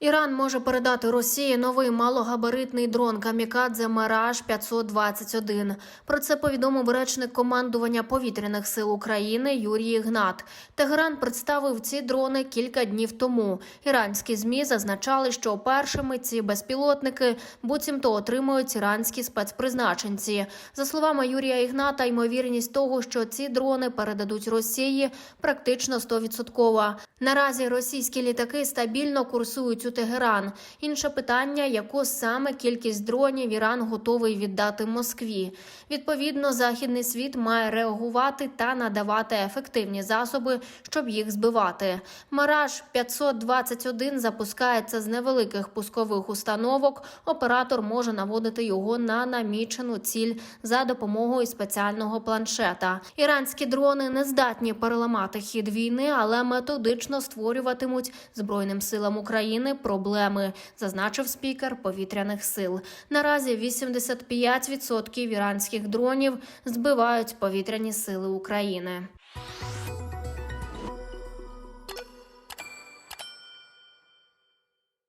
Іран може передати Росії новий малогабаритний дрон Камікадзе Мараж 521. Про це повідомив речник командування повітряних сил України Юрій Ігнат. Тегеран представив ці дрони кілька днів тому. Іранські змі зазначали, що першими ці безпілотники буцімто отримують іранські спецпризначенці. За словами Юрія Ігната, ймовірність того, що ці дрони передадуть Росії, практично 100%. Наразі російські літаки стабільно курсують у Тегеран. Інше питання, яку саме кількість дронів Іран готовий віддати Москві. Відповідно, західний світ має реагувати та надавати ефективні засоби, щоб їх збивати. Мараж 521 запускається з невеликих пускових установок. Оператор може наводити його на намічену ціль за допомогою спеціального планшета. Іранські дрони не здатні переламати хід війни, але методично створюватимуть збройним силам України проблеми, зазначив спікер повітряних сил. Наразі 85% іранських дронів збивають повітряні сили України.